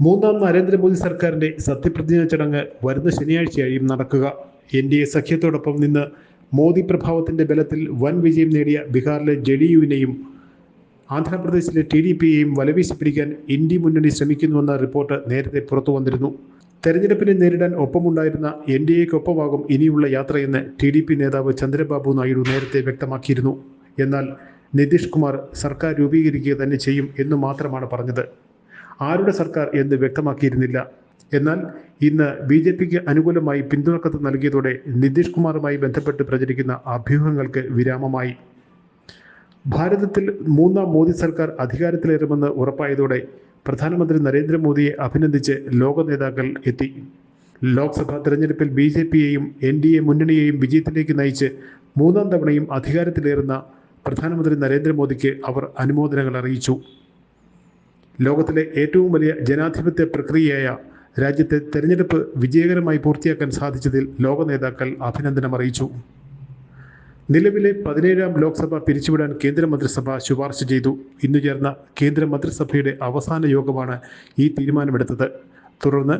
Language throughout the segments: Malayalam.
മൂന്നാം നരേന്ദ്രമോദി സർക്കാരിന്റെ സത്യപ്രതിജ്ഞാ ചടങ്ങ് വരുന്ന ശനിയാഴ്ചയായും നടക്കുക. എൻ ഡി എ സഖ്യത്തോടൊപ്പം നിന്ന് മോദി പ്രഭാവത്തിന്റെ ബലത്തിൽ വൻ വിജയം നേടിയ ബീഹാറിലെ ജെ ഡി യുവിനെയും ആന്ധ്രാപ്രദേശിലെ ടി ഡി പിയെയും വലവീശി പിടിക്കാൻ ഇന്ത്യ മുന്നണി ശ്രമിക്കുന്നുവെന്ന റിപ്പോർട്ട് നേരത്തെ പുറത്തു വന്നിരുന്നു. തെരഞ്ഞെടുപ്പിനെ നേരിടാൻ ഒപ്പമുണ്ടായിരുന്ന എൻ ഡി എക്കൊപ്പമാകും ഇനിയുള്ള യാത്രയെന്ന് ടി ഡി പി നേതാവ് ചന്ദ്രബാബു നായിഡു നേരത്തെ വ്യക്തമാക്കിയിരുന്നു. എന്നാൽ നിതീഷ് കുമാർ സർക്കാർ രൂപീകരിക്കുക തന്നെ ചെയ്യും എന്ന് മാത്രമാണ് പറഞ്ഞത്. ആരുടെ സർക്കാർ എന്ന് വ്യക്തമാക്കിയിരുന്നില്ല. എന്നാൽ ഇന്ന് ബി ജെ പിക്ക് അനുകൂലമായി പിന്തുണക്കത്ത് നൽകിയതോടെ നിതീഷ് കുമാറുമായി ബന്ധപ്പെട്ട് പ്രചരിക്കുന്ന അഭ്യൂഹങ്ങൾക്ക് വിരാമമായി. ഭാരതത്തിൽ മൂന്നാം മോദി സർക്കാർ അധികാരത്തിലേറുമെന്ന് ഉറപ്പായതോടെ പ്രധാനമന്ത്രി നരേന്ദ്രമോദിയെ അഭിനന്ദിച്ച് ലോക നേതാക്കൾ എത്തി. ലോക്സഭാ തെരഞ്ഞെടുപ്പിൽ ബി ജെ പിയെയും എൻ ഡി എ മുന്നണിയെയും വിജയത്തിലേക്ക് നയിച്ച് മൂന്നാം തവണയും അധികാരത്തിലേറുന്ന പ്രധാനമന്ത്രി നരേന്ദ്രമോദിക്ക് അവർ അനുമോദനങ്ങൾ അറിയിച്ചു. ലോകത്തിലെ ഏറ്റവും വലിയ ജനാധിപത്യ പ്രക്രിയയായ രാജ്യത്തെ തെരഞ്ഞെടുപ്പ് വിജയകരമായി പൂർത്തിയാക്കാൻ സാധിച്ചതിൽ ലോക നേതാക്കൾ അഭിനന്ദനം അറിയിച്ചു. നിലവിലെ പതിനേഴാം ലോക്സഭ പിരിച്ചുവിടാൻ കേന്ദ്രമന്ത്രിസഭ ശുപാർശ ചെയ്തു. ഇന്നു ചേർന്ന കേന്ദ്രമന്ത്രിസഭയുടെ അവസാന യോഗമാണ് ഈ തീരുമാനമെടുത്തത്. തുടർന്ന്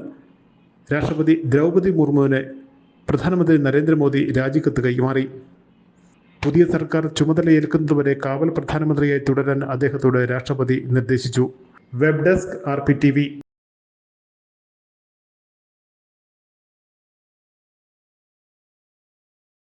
രാഷ്ട്രപതി ദ്രൗപദി മുർമുവിന് പ്രധാനമന്ത്രി നരേന്ദ്രമോദി രാജിക്കത്ത് കൈമാറി. പുതിയ സർക്കാർ ചുമതലയേൽക്കുന്നതുവരെ കാവൽ പ്രധാനമന്ത്രിയായി തുടരാൻ അദ്ദേഹത്തോട് രാഷ്ട്രപതി നിർദ്ദേശിച്ചു. webdesk rptv